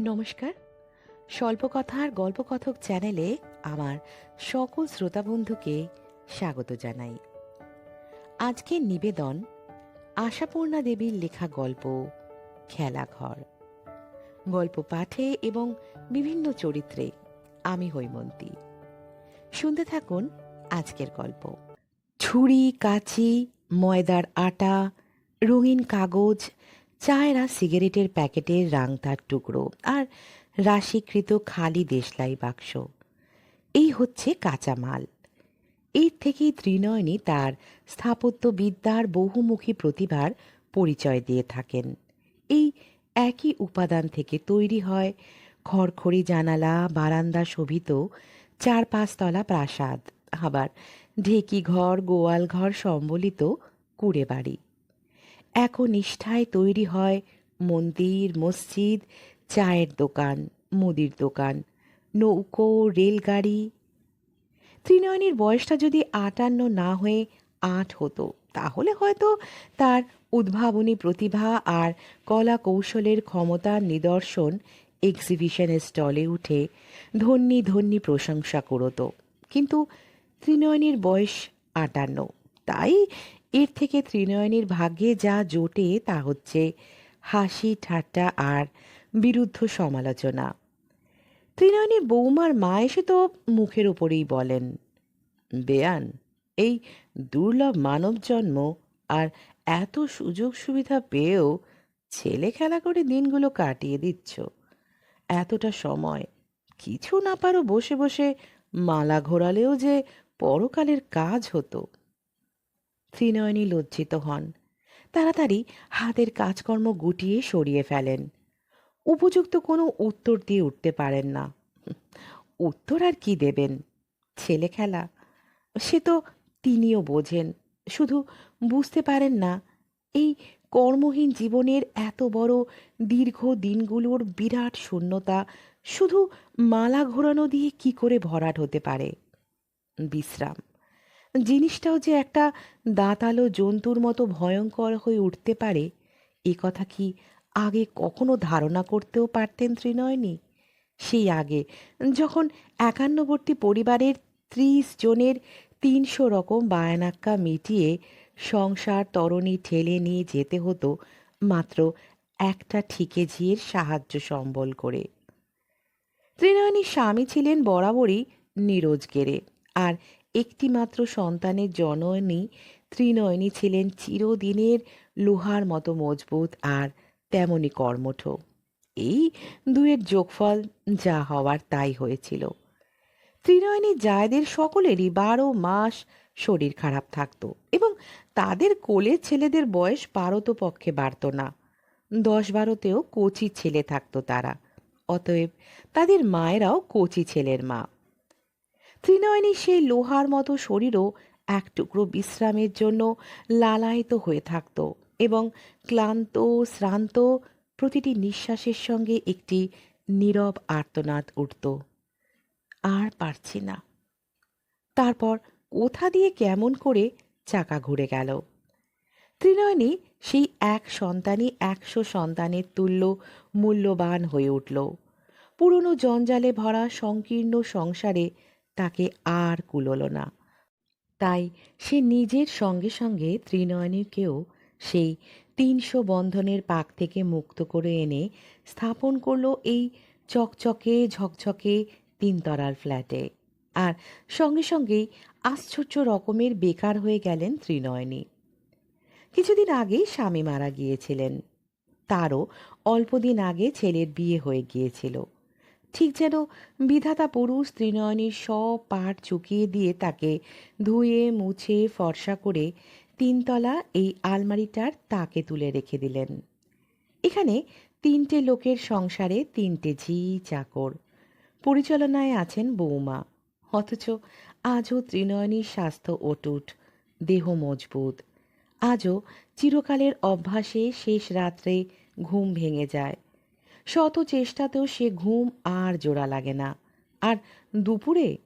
নমস্কার। স্বল্পকথার গল্পকথক চ্যানেলে আমার সকল শ্রোতা বন্ধুকে স্বাগত জানাই। আজকের নিবেদন আশাপূর্ণা দেবীর লেখা গল্প খেলাঘর। গল্প পাঠে এবং বিভিন্ন চরিত্রে আমি হৈমন্তী। শুনতে থাকুন আজকের গল্প। ছুরি, কাঁচি, ময়দার আটা, রঙিন কাগজ চায়রা সিগারেটের প্যাকেটের রাংতার টুকরো আর রাশিকৃত খালি দেশলাই বাক্স। এই হচ্ছে কাঁচামাল। এর থেকেই ত্রিনয়নী তার স্থাপত্যবিদ্যার বহুমুখী প্রতিভার পরিচয় দিয়ে থাকেন। এই একই উপাদান থেকে তৈরি হয় খড়খড়ি জানালা, বারান্দা শোভিত চার পাঁচতলা প্রাসাদ, আবার ঢেকি ঘর গোয়াল ঘর সম্বলিত কুড়ে বাড়ি একনিষ্ঠায় তৈরি হয় মন্দির, মসজিদ, চায়ের দোকান, মুদির দোকান, নৌকো, রেলগাড়ি। ত্রিনয়নীর বয়সটা যদি আটান্ন না হয়ে আট হতো, তাহলে হয়তো তার উদ্ভাবনী প্রতিভা আর কলা কৌশলের ক্ষমতার নিদর্শন এক্সিবিশনের স্টলে উঠে ধন্যী ধন্যী প্রশংসা করত। কিন্তু ত্রিনয়নীর বয়স আটান্ন, তাই এর থেকে ত্রিনয়নীর ভাগ্যে যা জোটে তা হচ্ছে হাসি, ঠাট্টা আর বিরুদ্ধ সমালোচনা। ত্রিনয়নীর বৌমার মা এসে তো মুখের ওপরেই বলেন, বেয়ান, এই দুর্লভ মানব জন্ম আর এত সুযোগ সুবিধা পেয়েও ছেলে খেলা করে দিনগুলো কাটিয়ে দিচ্ছ। এতটা সময় কিছু না পারো বসে বসে মালা ঘোরালেও যে পরকালের কাজ হতো। ত্রিনয়নী লজ্জিত হন। তাড়াতাড়ি হাতের কাজকর্ম গুটিয়ে সরিয়ে ফেলেন। উপযুক্ত কোনো উত্তর দিয়ে উঠতে পারেন না। উত্তর আর কি দেবেন? ছেলে খেলা। সে তো তিনিও বোঝেন। শুধু বুঝতে পারেন না, এই কর্মহীন জীবনের এত বড় দীর্ঘ দিনগুলোর বিরাট শূন্যতা শুধু মালা ঘোরানো দিয়ে কি করে ভরাট হতে পারে? বিশ্রাম। জিনিসটাও যে একটা দাঁতালো জন্তুর মতো ভয়ঙ্কর হয়ে উঠতে পারে, এ কথা কি আগে কখনো ধারণা করতেও পারতেন ত্রিনয়নী? সেই আগে, যখন একান্নবর্তী পরিবারের ত্রিশ জনের তিনশো রকম বায়ানাক্কা মিটিয়ে সংসার তরণী ঠেলে নিয়ে যেতে হতো মাত্র একটা ঠিকে ঝিয়ের সাহায্য সম্বল করে। ত্রিনয়নীর স্বামী ছিলেন বরাবরই নিরোজ গেরে আর একটিমাত্র সন্তানের জননী ত্রিনয়নী ছিলেন চিরদিনের লোহার মতো মজবুত আর তেমনই কর্মঠ। এই দুয়ের যোগফল যা হওয়ার তাই হয়েছিল। ত্রিনয়নী জায়দের সকলেরই বারো মাস শরীর খারাপ থাকতো এবং তাদের কোলের ছেলেদের বয়স বারোতো পক্ষে বাড়ত না। দশ বারোতেও কচি ছেলে থাকতো তারা। অতএব তাদের মায়েরাও কচি ছেলের মা। ত্রিনয়নী সেই লোহার মতো শরীরও এক টুকরো বিশ্রামের জন্য লালায়িত হয়ে থাকত এবং ক্লান্ত শ্রান্ত প্রতিটি নিঃশ্বাসের সঙ্গে একটি নীরব আর্তনাদ উঠত। আর পারছি না। তারপর কোথা দিয়ে কেমন করে চাকা ঘুরে গেল। ত্রিনয়নী সেই এক সন্তানই একশো সন্তানের তুল্য, মূল্যবান হয়ে উঠল। পুরনো জঞ্জালে ভরা সংকীর্ণ সংসারে তাকে আর কুলোল না। তাই সে নিজের সঙ্গে সঙ্গে ত্রিনয়নীকেও সেই তিনশো বন্ধনের পাক থেকে মুক্ত করে এনে স্থাপন করল এই চকচকে, ঝকঝকে তিনতলার ফ্ল্যাটে। আর সঙ্গে সঙ্গেই আশ্চর্য রকমের বেকার হয়ে গেলেন ত্রিনয়নী। কিছুদিন আগেই স্বামী মারা গিয়েছিলেন। তারও অল্পদিন আগে ছেলের বিয়ে হয়ে গিয়েছিল। ঠিক যেন বিধাতা পুরুষ ত্রিনয়নীর সব পাট চুকিয়ে দিয়ে তাকে ধুয়ে, মুছে, ফর্সা করে তিনতলা এই আলমারিটার তাকে তুলে রেখে দিলেন। এখানে তিনটে লোকের সংসারে তিনটে ঝি চাকর পরিচালনায় আছেন বৌমা অথচ আজও ত্রিনয়নীর স্বাস্থ্য অটুট, দেহ মজবুত। আজও চিরকালের অভ্যাসে শেষ রাত্রে ঘুম ভেঙে যায়। শত চেষ্টাতেও সে ঘুম আর জোড়া লাগে না। আর দুপুরে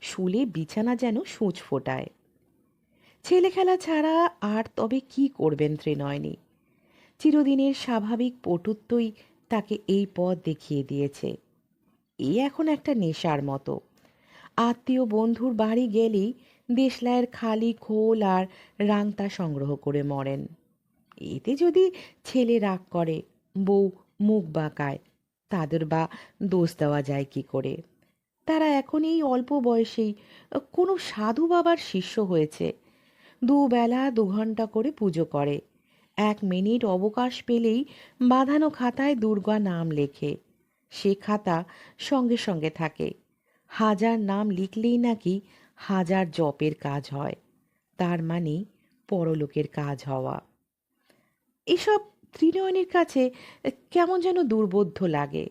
শুলে বিছানা যেন সূচ ফোটায়। ছেলে খেলা ছাড়া আর তবে কি করবেন ত্রিনয়নী? চিরদিনের স্বাভাবিক পটুত্বই তাকে এই পথ দেখিয়ে দিয়েছে। এ এখন একটা নেশার মতো। আত্মীয় বন্ধুর বাড়ি গেলেই দেশলাইয়ের খালি খোল আর রাংতা সংগ্রহ করে মরেন। এতে যদি ছেলে রাগ করে, বউ মুখ বাঁকায়। তাদের বা দোষ দেওয়া যায় কি করে? তারা এখন এই অল্প বয়সেই কোনো সাধু বাবার শিষ্য হয়েছে। দুবেলা দু ঘণ্টা করে পুজো করে। এক মিনিট অবকাশ পেলেই বাঁধানো খাতায় দুর্গা নাম লেখে। সে খাতা সঙ্গে সঙ্গে থাকে। হাজার নাম লিখলেই নাকি হাজার জপের কাজ হয়। তার মানে পরলোকের কাজ হওয়া। এসব ত্রিনয়নের কাছে কেমন যেন দুর্বোধ্য লাগে।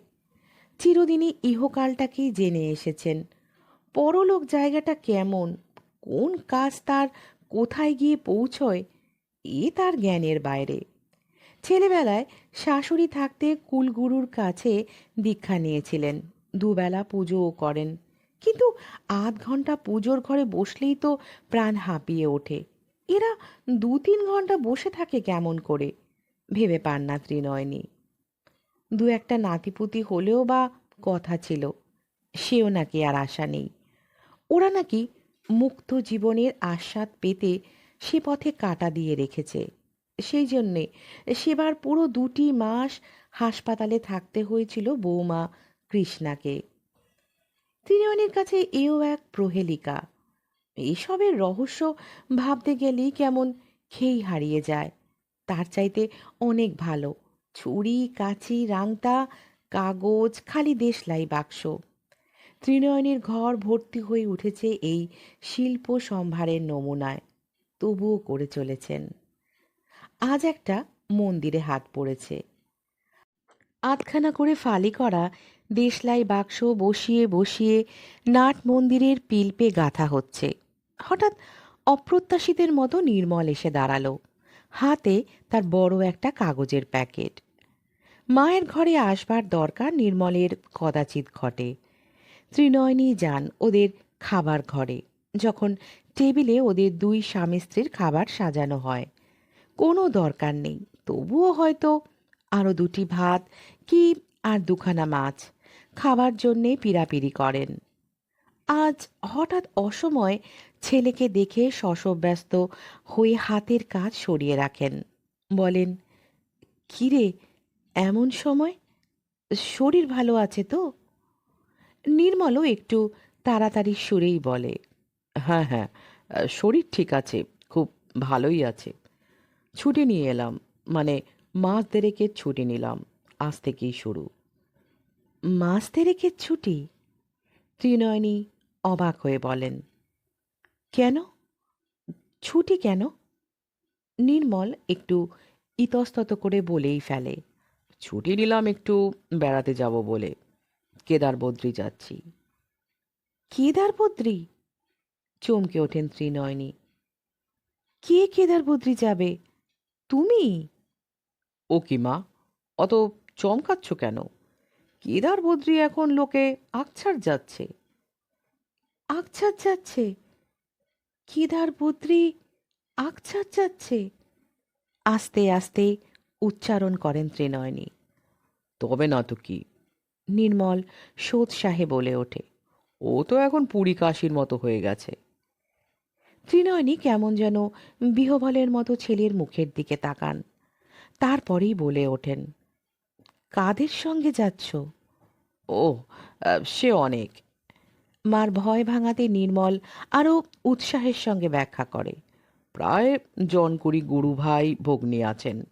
চিরদিনই ইহকালটাকেই জেনে এসেছেন। পরলোক জায়গাটা কেমন, কোন কাজ তার কোথায় গিয়ে পৌঁছয়, এ তার জ্ঞানের বাইরে। ছেলেবেলায় শাশুড়ি থাকতে কুলগুরুর কাছে দীক্ষা নিয়েছিলেন। দুবেলা পুজোও করেন। কিন্তু আধ ঘণ্টা পুজোর ঘরে বসলেই তো প্রাণ হাঁপিয়ে ওঠে। এরা দু তিন ঘণ্টা বসে থাকে কেমন করে? ভেবে পান না ত্রিনয়নী। দু একটা নাতিপুতি হলেও বা কথা ছিল, সেও নাকি আর আশা নেই। ওরা নাকি মুক্ত জীবনের আস্বাদ পেতে সে পথে কাটা দিয়ে রেখেছে। সেই জন্যে সেবার পুরো দুটি মাস হাসপাতালে থাকতে হয়েছিল বৌমা কৃষ্ণাকে। ত্রিনয়নের কাছে এও এক প্রহেলিকা। এইসবের রহস্য ভাবতে গেলেই কেমন খেই হারিয়ে যায়। তার চাইতে অনেক ভালো। ছুরি, কাঁচি, রাংতা, কাগজ, খালি দেশলাই বাক্স। ত্রিনয়নের ঘর ভর্তি হয়ে উঠেছে এই শিল্প সম্ভারের নমুনায়। তবুও করে চলেছেন। আজ একটা মন্দিরে হাত পড়েছে। আধখানা করে ফালি করা দেশলাই বাক্স বসিয়ে বসিয়ে নাট মন্দিরের পিলপে গাঁথা হচ্ছে। হঠাৎ অপ্রত্যাশিতের মতো নির্মল এসে দাঁড়াল। হাতে তার বড় একটা কাগজের প্যাকেট। মায়ের ঘরে আসবার দরকার নির্মলের কদাচিৎ ঘটে। ত্রিনয়নী যান ওদের খাবার ঘরে, যখন টেবিলে ওদের দুই স্বামী স্ত্রীর খাবার সাজানো হয়। কোনো দরকার নেই, তবুও হয়তো আরও দুটি ভাত কি আর দুখানা মাছ খাবার জন্যে পিড়াপিড়ি করেন। আজ হঠাৎ অসময় ছেলেকে দেখে শশব্যস্ত হয়ে হাতের কাজ সরিয়ে রাখেন। বলেন, কিরে, এমন সময়? শরীর ভালো আছে তো? নির্মলও একটু তাড়াতাড়ি সুরেই বলে হ্যাঁ হ্যাঁ শরীর ঠিক আছে, খুব ভালোই আছে। ছুটি নিয়ে এলাম মানে মাস দেড়েকের ছুটি নিলাম, আজ থেকেই শুরু। মাস দেড়েকের ছুটি? ত্রিনয়নী অবাক হয়ে বলেন কেন? ছুটি কেন? নির্মল একটু ইতস্তত করে বলেই ফেলে, ছুটি নিলাম একটু বেড়াতে যাব বলে। কেদার বদ্রি যাচ্ছি। কেদার বদ্রি? চমকে ওঠেন ত্রিনয়নী। কে কেদার বদ্রি যাবে? তুমি? ও কি মা, অত চমকাচ্ছ কেন? কেদার বদ্রি এখন লোকে আকছার যাচ্ছে। আকছার যাচ্ছে? কেদার বদ্রি আকছার যাচ্ছে। আস্তে আস্তে উচ্চারণ করেন ত্রিনয়নী। তবে না তো কি? নির্মল সোৎসাহে বলে ওঠে। ও তো এখন পুরী কাশির মতো হয়ে গেছে। ত্রিনয়নী কেমন যেন বিহবলের মতো ছেলের মুখের দিকে তাকান। তারপরেই বলে ওঠেন কাদের সঙ্গে যাচ্ছ? ও সে অনেক। মার ভয় ভাঙাতে নির্মল আরও উৎসাহের সঙ্গে ব্যাখ্যা করে। প্রায় জন কুড়ি গুরু ভাই ভগ্নী আছেন।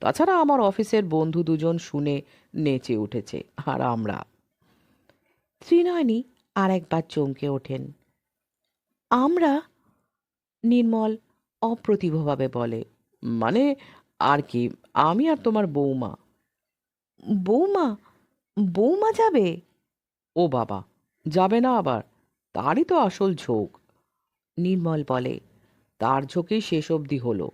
তাছাড়া আমার অফিসের বন্ধু দুজন শুনে নেচে উঠেছে, আর আমরা। ত্রিনয়নী আর একবার চমকে ওঠেন। আমরা, নির্মল অপ্রতিভভাবে বলে মানে আর কি, আমি আর তোমার বৌমা। বৌমা? বৌমা যাবে? ও বাবা যাবে না আবার। তারই তো আসল ঝোঁক। নির্মল বলে, তার ঝোঁকেই শেষ অবধি হলো।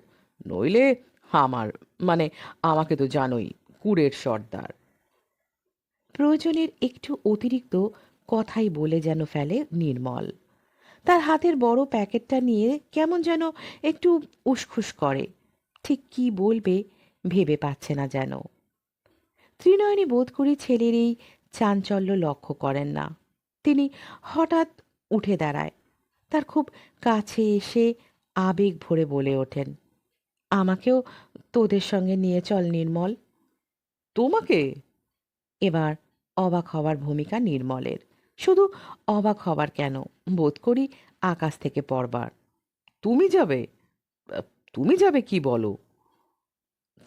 নইলে আমার মানে আমাকে তো জানোই, কুড়ের সর্দার। প্রয়োজনের একটু অতিরিক্ত কথাই বলে যেন ফেলে নির্মল। তার হাতের বড় প্যাকেটটা নিয়ে কেমন যেন একটু উসখুস করে। ঠিক কি বলবে ভেবে পাচ্ছে না যেন। ত্রিনয়নী বোধ করি ছেলের এই চাঞ্চল্য লক্ষ্য করেন না। তিনি হঠাৎ উঠে দাঁড়ায়। তার খুব কাছে এসে আবেগ ভরে বলে ওঠেন আমাকেও তোদের সঙ্গে নিয়ে চল নির্মল। তোমাকে? এবার অবাক হওয়ার ভূমিকা নির্মলের। শুধু অবাক হবার কেন? বোধ করি আকাশ থেকে পড়বার। তুমি যাবে? তুমি যাবে কি বলো?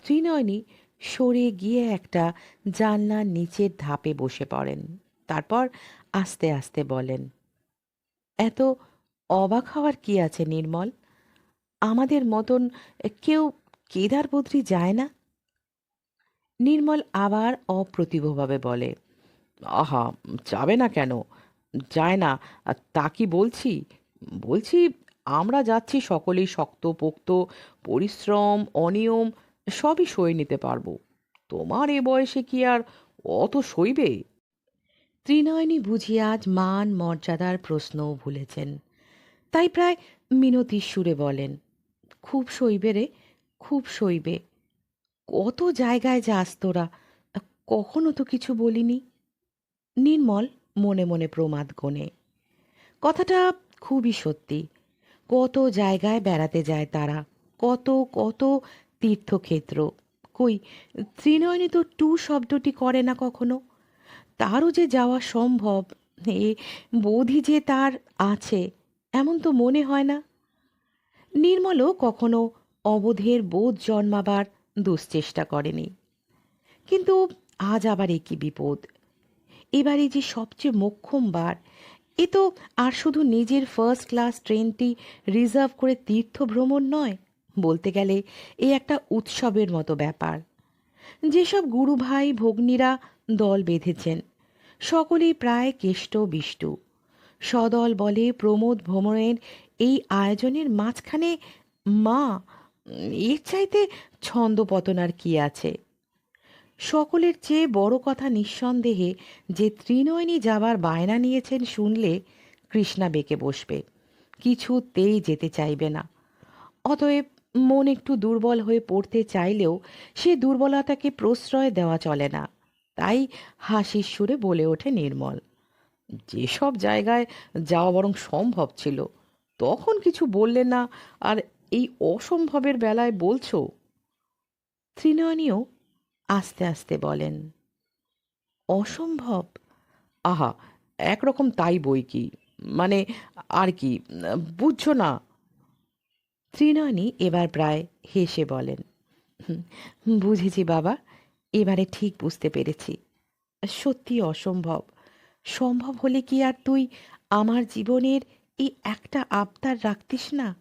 ত্রিনয়নী সরে গিয়ে একটা জানলার নিচের ধাপে বসে পড়েন। তারপর আস্তে আস্তে বলেন, এত অবাক হওয়ার কি আছে নির্মল? আমাদের মতন কেউ কেদার বদ্রি যায় না? নির্মল আবার অপ্রতিভভাবে বলে, আহা, যাবে না কেন? যায় না। তা কি বলছি? বলছি আমরা যাচ্ছি সকলেই শক্ত, পোক্ত, পরিশ্রম, অনিয়ম, সবই সয়ে নিতে পারব। তোমার এ বয়সে কি আর অত সইবে? ত্রিনয়নী বুঝি আজ মান মর্যাদার প্রশ্নও ভুলেছেন। তাই প্রায় মিনতির সুরে বলেন, খুব সইবে রে, খুব সইবে। কত জায়গায় যাস তোরা, কখনো তো কিছু বলিনি? নির্মল মনে মনে প্রমাদ গোনে। কথাটা খুবই সত্যি, কত জায়গায় বেড়াতে যায় তারা, কত কত তীর্থক্ষেত্র। কই, ত্রিনয়নী তো টু শব্দটি করে না কখনো? তারও যে যাওয়া সম্ভব এ বোধই যে তার আছে, এমন তো মনে হয় না। নির্মলও কখনো অবোধের বোধ জন্মাবার দুশ্চেষ্টা করেনি। কিন্তু আজ আবার একই বিপদ? এবারে যে সবচেয়ে মোক্ষম বার, এ তো আর শুধু নিজের ফার্স্ট ক্লাস ট্রেনটি রিজার্ভ করে তীর্থ ভ্রমণ নয়, বলতে গেলে এ একটা উৎসবের মতো ব্যাপার। যেসব গুরু ভাই ভগ্নীরা দল বেঁধেছেন। সকলেই প্রায় কেষ্ট বিষ্টু। সদল বলে প্রমোদ ভ্রমণের এই আয়োজনের মাঝখানে মা, এর চাইতে ছন্দপতন আর কি আছে? সকলের চেয়ে বড় কথা নিঃসন্দেহে যে ত্রিনয়নী যাবার বায়না নিয়েছেন শুনলে কৃষ্ণা বেঁকে বসবে। কিছুতেই যেতে চাইবে না। অতএব মন একটু দুর্বল হয়ে পড়তে চাইলেও সে দুর্বলতাকে প্রশ্রয় দেওয়া চলে না। তাই হাসির সুরে বলে ওঠে নির্মল। যেসব জায়গায় যাওয়া বরং সম্ভব ছিল, তখন কিছু বললে না, আর এই অসম্ভবের বেলায় বলছো, ত্রিনয়নীও আস্তে আস্তে বলেন, অসম্ভব? আহা, একরকম তাই বই কি? মানে আর কি, বুঝছ না? ত্রিনয়নী এবার প্রায় হেসে বলেন বুঝেছি বাবা এবারে ঠিক বুঝতে পেরেছি। সত্যি অসম্ভব। সম্ভব হলে কি আর তুই আমার জীবনের এই একটা আবদার রাখতিস না?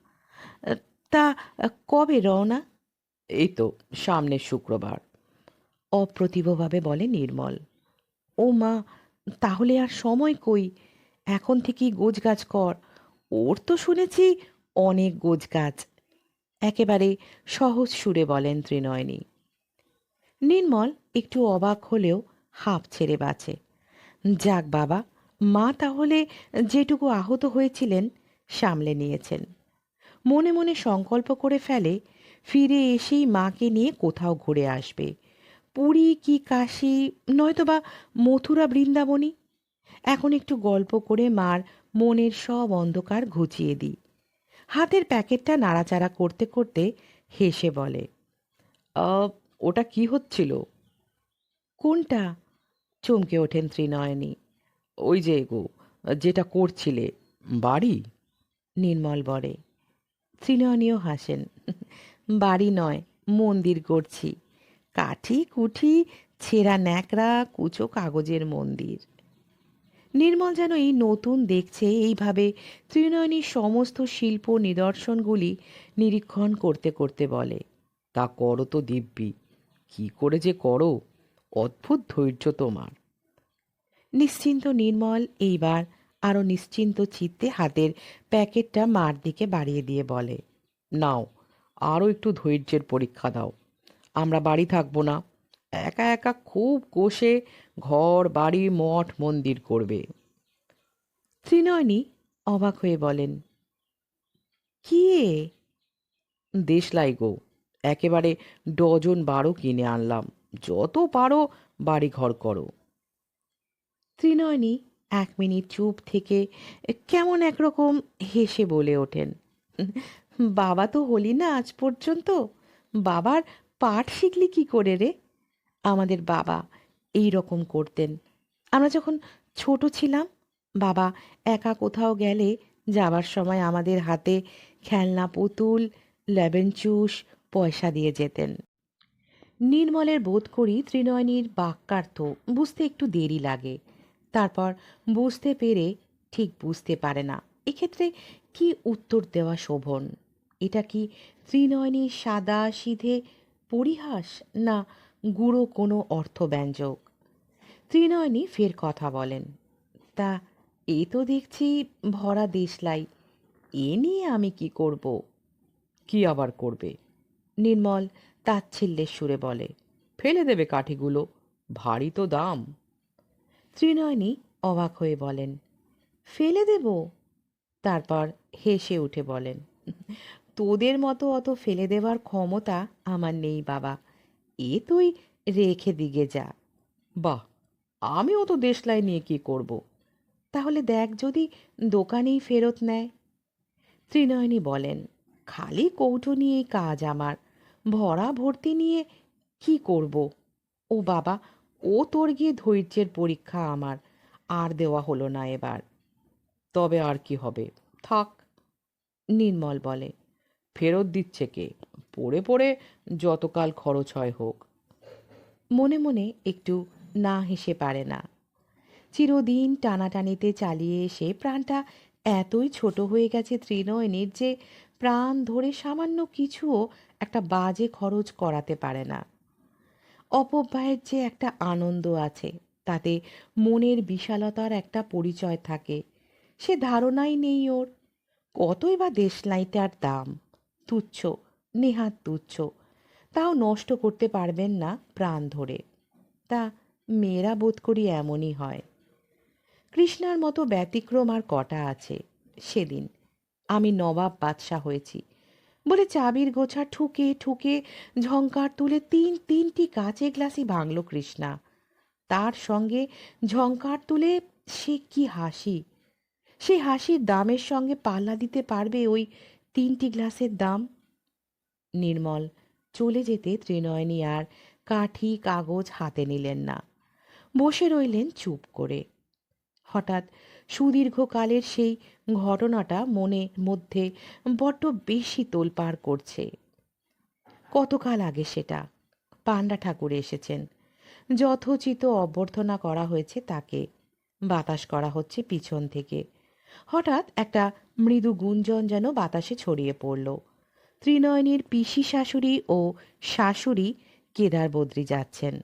তা কবে রওনা? এই তো সামনের শুক্রবার। অপ্রতিভভাবে বলে নির্মল। ও মা তাহলে আর সময় কই? এখন থেকেই গোছগাছ কর। ওর তো শুনেছি অনেক গোছগাছ। একেবারে সহজ সুরে বলেন ত্রিনয়নী। নির্মল একটু অবাক হলেও হাঁপ ছেড়ে বাঁচে। যাক বাবা, মা তাহলে যেটুকু আহত হয়েছিলেন সামলে নিয়েছেন। মনে মনে সংকল্প করে ফেলে, ফিরে এসেই মাকে নিয়ে কোথাও ঘুরে আসবে। পুরী কি কাশি, নয়তোবা মথুরা বৃন্দাবনী এখন একটু গল্প করে মার মনের সব অন্ধকার ঘুচিয়ে দিই। হাতের প্যাকেটটা নাড়াচাড়া করতে করতে হেসে বলে ওটা কি হচ্ছিল? কোনটা? চমকে ওঠেন ত্রিনয়নী। ওই যে গো যেটা করছিলে বাড়ি? নির্মল বলে। ত্রিনয়নীও হাসেন। বাড়ি নয় মন্দির করছি কাঠি কুঠি ছেঁড়া ন্যাকড়া কুচো কাগজের মন্দির। নির্মল যেন এই নতুন দেখছে এইভাবে ত্রিনয়নীর সমস্ত শিল্প নিদর্শনগুলি নিরীক্ষণ করতে করতে বলে। তা করো তো দিব্যি। কি করে যে করো? অদ্ভুত ধৈর্য তোমার। নিশ্চিন্ত নির্মল এইবার আরও নিশ্চিন্ত চিত্তে হাতের প্যাকেটটা মার দিকে বাড়িয়ে দিয়ে বলে, নাও আরও একটু ধৈর্যের পরীক্ষা দাও। আমরা বাড়ি থাকব না। একা একা খুব কোষে ঘর, বাড়ি, মঠ, মন্দির করবে। ত্রিনয়নী অবাক হয়ে বলেন, কি এ?" দেশলাই গো। একেবারে ডজন বারো কিনে আনলাম। যত পারো বাড়ি ঘর করো। ত্রিনয়নী এক মিনিট চুপ থেকে কেমন একরকম হেসে বলে ওঠেন। বাবা তো হলি না আজ পর্যন্ত। বাবার পাঠ শিখলি কি করে রে? আমাদের বাবা এই রকম করতেন। আমরা যখন ছোট ছিলাম, বাবা একা কোথাও গেলে যাবার সময় আমাদের হাতে খেলনা, পুতুল লেবেন চুষ পয়সা দিয়ে যেতেন। নির্মলের বোধ করি ত্রিনয়নীর বাক্যার্থ বুঝতে একটু দেরি লাগে। তারপর বুঝতে পেরে ঠিক বুঝতে পারে না। এক্ষেত্রে কি উত্তর দেওয়া শোভন? এটা কি ত্রিনয়নীর সাদা সিধে পরিহাস না গুঁড়ো কোনো অর্থব্যঞ্জক? ত্রিনয়নী ফের কথা বলেন, তা এ তো দেখছি ভরা দেশলাই, এ নিয়ে আমি কি করব? কি আবার করবে? নির্মল তাচ্ছিল্যের সুরে বলে, ফেলে দেবে কাঠিগুলো, ভারী তো দাম। ত্রিনয়নী অবাক হয়ে বলেন, ফেলে দেব? তারপর হেসে উঠে বলেন, তোদের মতো অত ফেলে দেওয়ার ক্ষমতা আমার নেই বাবা, এ তুই রেখে দিগে যা। বাহ, আমি অত দেশলাই নিয়ে কি করব। তাহলে দেখ যদি দোকানেই ফেরত নেয়। ত্রিনয়নী বলেন খালি কৌটো নিয়েই কাজ আমার। ভরা ভর্তি নিয়ে কি করব? ও বাবা, ও তোর গিয়ে ধৈর্যের পরীক্ষা আমার। আর দেওয়া হলো না এবার। তবে আর কি হবে? থাক, নির্মল বলে। ফেরত দিচ্ছে কে? পড়ে পড়ে যতকাল খরচ হয় হোক। মনে মনে একটু না হেসে পারে না। চিরদিন টানাটানিতে চালিয়ে এসে প্রাণটা এতই ছোট হয়ে গেছে ত্রিনয়নীর যে প্রাণ ধরে সামান্য কিছুও একটা বাজে খরচ করাতে পারে না। অপব্যয়ের যে একটা আনন্দ আছে, তাতে মনের বিশালতার একটা পরিচয় থাকে, সে ধারণাই নেই ওর। কতই বা দেশলাইটার দাম, তুচ্ছ, নেহাত তুচ্ছ, তাও নষ্ট করতে পারবেন না প্রাণ ধরে। তা মেয়েরা বোধ করি এমনই হয়। কৃষ্ণার মতো ব্যতিক্রম আর কটা আছে সেদিন। আমি নবাব বাদশাহ হয়েছি। বলে চাবির গোছা ঠুকে ঠুকে ঝঙ্কার তুলে তিন তিনটি কাঁচে গ্লাসই ভাঙল কৃষ্ণা। তার সঙ্গে ঝঙ্কার তুলে সে কি হাসি? সেই হাসির দামের সঙ্গে পাল্লা দিতে পারবে ওই তিনটি গ্লাসের দাম? নির্মল, চলে যেতে ত্রিনয়নী আর কাঠি কাগজ হাতে নিলেন না। বসে রইলেন চুপ করে। হঠাৎ সুদীর্ঘকালের সেই ঘটনাটা মনের মধ্যে বড্ড বেশি তোলপাড় করছে। কতকাল আগে সেটা? পাণ্ডা ঠাকুর এসেছেন। যথোচিত অভ্যর্থনা করা হয়েছে তাকে। বাতাস করা হচ্ছে পিছন থেকে। হঠাৎ একটা মৃদু গুঞ্জন যেন বাতাসে ছড়িয়ে পড়ল। ত্রিনয়নীর পিসি শাশুড়ি ও শাশুড়ি কেদার বদ্রী যাচ্ছেন।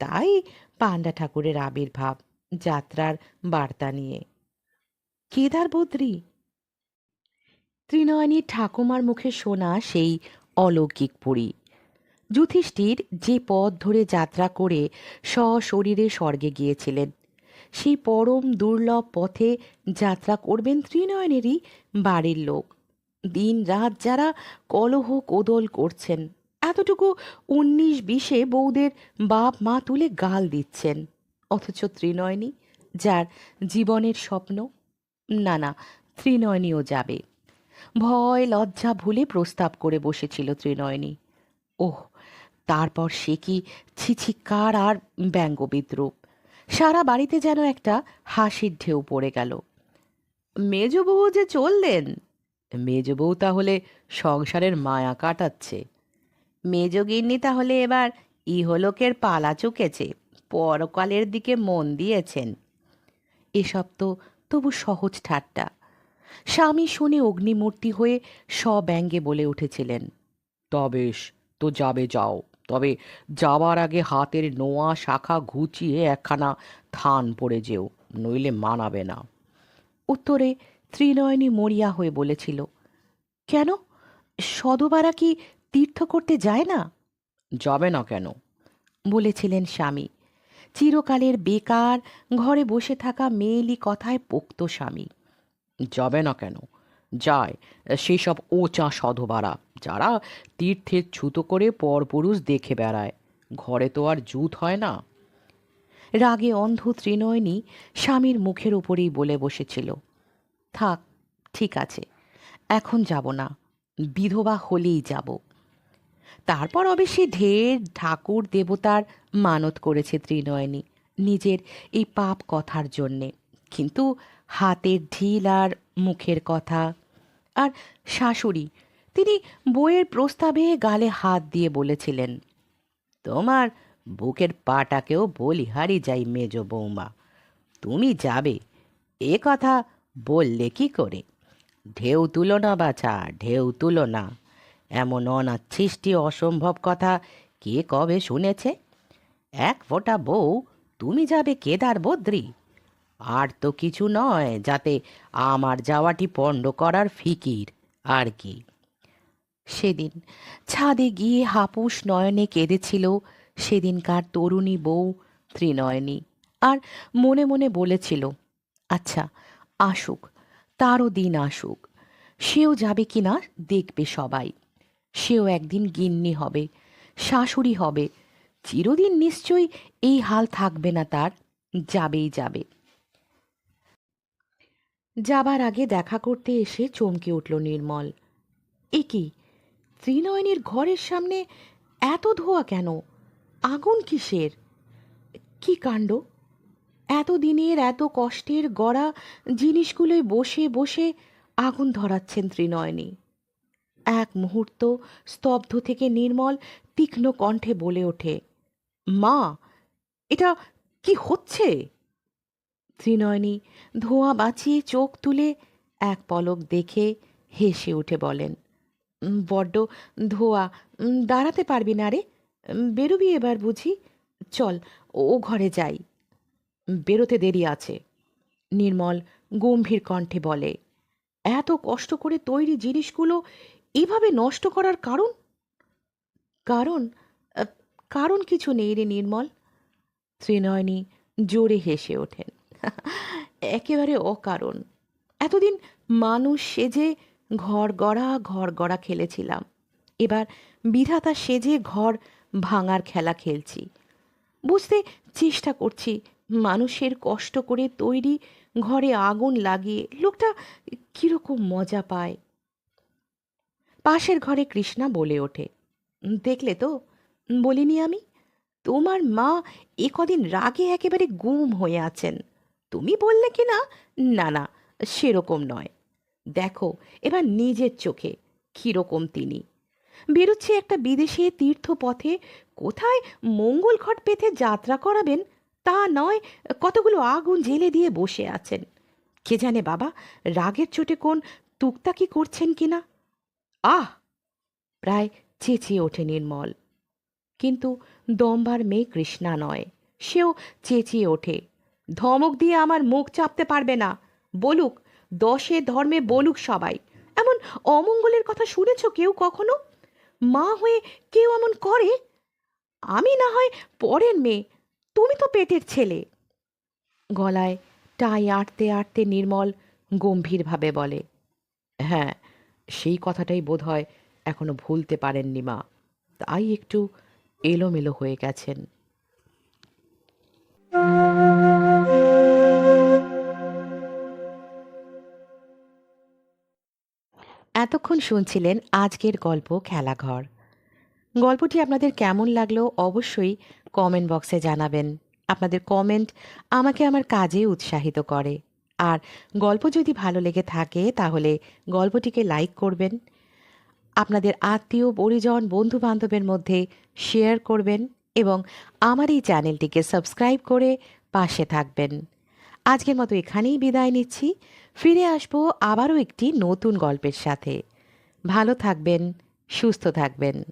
তাই পাণ্ডা ঠাকুরের আবির্ভাব। যাত্রার বার্তা নিয়ে। কেদার বদ্রী। ত্রিনয়নীর ঠাকুমার মুখে শোনা সেই অলৌকিক পুরী। যুধিষ্ঠির যে পথ ধরে যাত্রা করে সশরীরে স্বর্গে গিয়েছিলেন। সেই পরম দুর্লভ পথে যাত্রা করবেন ত্রিনয়নেরই বাড়ির লোক। দিন রাত যারা কলহ কোদল করছেন, এতটুকু উনিশ বিশে বৌদের বাপ মা তুলে গাল দিচ্ছেন। অথচ ত্রিনয়নী, যার জীবনের স্বপ্ন, না না, ত্রিনয়নীও যাবে। ভয়, লজ্জা ভুলে প্রস্তাব করে বসেছিল ত্রিনয়নী। ওহ, তারপর সে কি ছিছিকার আর ব্যঙ্গ বিদ্রুপ। সারা বাড়িতে যেন একটা হাসির ঢেউ পড়ে গেল। মেজবউ যে চললেন? মেজবউ তাহলে সংসারের মায়া কাটাচ্ছে। মেজগিন্নি তাহলে এবার ইহলোকের পালা চুকেছে। পরকালের দিকে মন দিয়েছেন। এসব তো তবু সহজ ঠাট্টা। স্বামী শুনে অগ্নিমূর্তি হয়ে সব্যঙ্গে বলে উঠেছিলেন তা বেশ তো যাবে যাও। তবে যাবার আগে হাতের নোয়া শাখা ঘুচিয়ে একখানা থান পড়ে যেও নইলে মানাবে না। উত্তরে ত্রিনয়নী মরিয়া হয়ে বলেছিল কেন? সদবারা কি তীর্থ করতে যায় না? যাবে না কেন? বলেছিলেন স্বামী। চিরকালের বেকার, ঘরে বসে থাকা মেয়েলি কথায় পোক্ত স্বামী। যাবে না কেন? যায়, সেসব ওচা সধবারা, যারা তীর্থের ছুতো করে পরপুরুষ দেখে বেড়ায়। ঘরে তো আর জুত হয় না। রাগে অন্ধ ত্রিনয়নী স্বামীর মুখের উপরেই বলে বসেছিল, থাক, ঠিক আছে, এখন যাব না, বিধবা হলেই যাব। তারপর অবশ্যই ঢের ঠাকুর দেবতার মানত করেছে ত্রিনয়নী নিজের এই পাপ কথার জন্যে। কিন্তু হাতের ঢিল আর মুখের কথা আর শাশুড়ি, তিনি বইয়ের প্রস্তাবে গালে হাত দিয়ে বলেছিলেন, তোমার বুকের পাটাকেও বলিহারি যাই মেজ বৌমা, তুমি যাবে, এ কথা বললে কি করে? ঢেউ তুলো না বাছা, ঢেউ তুলো না। এমন অনাচ্ছিষ্টি অসম্ভব কথা কে কবে শুনেছে? এক ফোঁটা বউ, তুমি যাবে কেদার বদ্রি। আর তো কিছু নয়, যাতে আমার যাওয়াটি পণ্ড করার ফিকির, আর কি। সেদিন ছাদে গিয়ে হাপুস নয়নে কেঁদেছিল, সেদিনকার তরুণী বউ ত্রিনয়নী, আর মনে মনে বলেছিল আচ্ছা আসুক, তারও দিন আসুক। সেও যাবে কি না দেখবে সবাই। সেও একদিন গিন্নি হবে, শাশুড়ি হবে, চিরদিন নিশ্চয়ই এই হাল থাকবে না তার, যাবেই যাবে। যাবার আগে দেখা করতে এসে চমকে উঠল নির্মল। এ কি, ত্রিনয়নীর ঘরের সামনে এত ধোয়া কেন? আগুন কিসের? কি কাণ্ড? এত দিনের এত কষ্টের গড়া জিনিসগুলোয় বসে বসে আগুন ধরাচ্ছেন ত্রিনয়নী। এক মুহূর্ত স্তব্ধ থেকে নির্মল তীক্ষ্ণ কণ্ঠে বলে ওঠে, মা, এটা কি হচ্ছে? ত্রিনয়নী ধোঁয়া বাঁচিয়ে চোখ তুলে এক পলক দেখে হেসে উঠে বলেন বড্ড ধোয়া দাঁড়াতে পারবি না রে, বেরোবি এবার বুঝি, চল, ও ঘরে যাই। বেরোতে দেরি আছে, নির্মল গম্ভীর কণ্ঠে বলে, এত কষ্ট করে তৈরি জিনিসগুলো এভাবে নষ্ট করার কারণ? কারণ কারণ কিছু নেই রে নির্মল। ত্রিনয়নী জোরে হেসে ওঠেন। একেবারে অকারণ। এতদিন মানুষ সেজে ঘর গড়া ঘর গড়া খেলেছিলাম। এবার বিধাতা সেজে ঘর ভাঙার খেলা খেলছি। বুঝতে চেষ্টা করছি মানুষের কষ্ট করে তৈরি ঘরে আগুন লাগিয়ে লোকটা কীরকম মজা পায়। পাশের ঘরে কৃষ্ণা বলে ওঠে। দেখলে তো বলিনি আমি? তোমার মা এ কদিন রাগে একেবারে গুম হয়ে আছেন। তুমি বললে কি না? না না, সেরকম নয়। দেখো, এবার নিজের চোখে, কীরকম তিনি। বেরোচ্ছে একটা বিদেশে তীর্থপথে, কোথায় মঙ্গল ঘট পেতে যাত্রা করাবেন, তা নয়, কতগুলো আগুন জেলে দিয়ে বসে আছেন। কে জানে বাবা, রাগের চোটে কোন তুকতাকি করছেন কিনা? আহ! প্রায় চেঁচিয়ে ওঠে নির্মল। কিন্তু দম্বার মেয়ে কৃষ্ণা নয়, সেও চেঁচিয়ে ওঠে। ধমক দিয়ে আমার মুখ চাপতে পারবে না। বলুক, দশে ধর্মে বলুক সবাই, এমন অমঙ্গলের কথা শুনেছ কেউ কখনো? মা হয়ে কেউ এমন করে? আমি না হয় পরের মেয়ে, তুমি তো পেটের ছেলে। গলায় টাই আটতে আটতে নির্মল গম্ভীরভাবে বলে হ্যাঁ সেই কথাটাই বোধ হয় এখনও ভুলতে পারেননি মা। তাই একটু এলোমেলো হয়ে গেছেন। এতক্ষণ শুনছিলেন আজকের গল্প খেলাঘর। গল্পটি আপনাদের কেমন লাগল অবশ্যই কমেন্ট বক্সে জানাবেন। আপনাদের কমেন্ট আমাকে আমার কাজে উৎসাহিত করে। আর গল্প যদি ভালো লেগে থাকে, তাহলে গল্পটিকে লাইক করবেন। আপনাদের আত্মীয়, পরিজন বন্ধু বান্ধবের মধ্যে শেয়ার করবেন এবং আমার এই চ্যানেলটিকে সাবস্ক্রাইব করে পাশে থাকবেন। আজকের মতো এখানেই বিদায় নিচ্ছি। ফিরে আসব আবারও একটি নতুন গল্পের সাথে। ভালো থাকবেন, সুস্থ থাকবেন।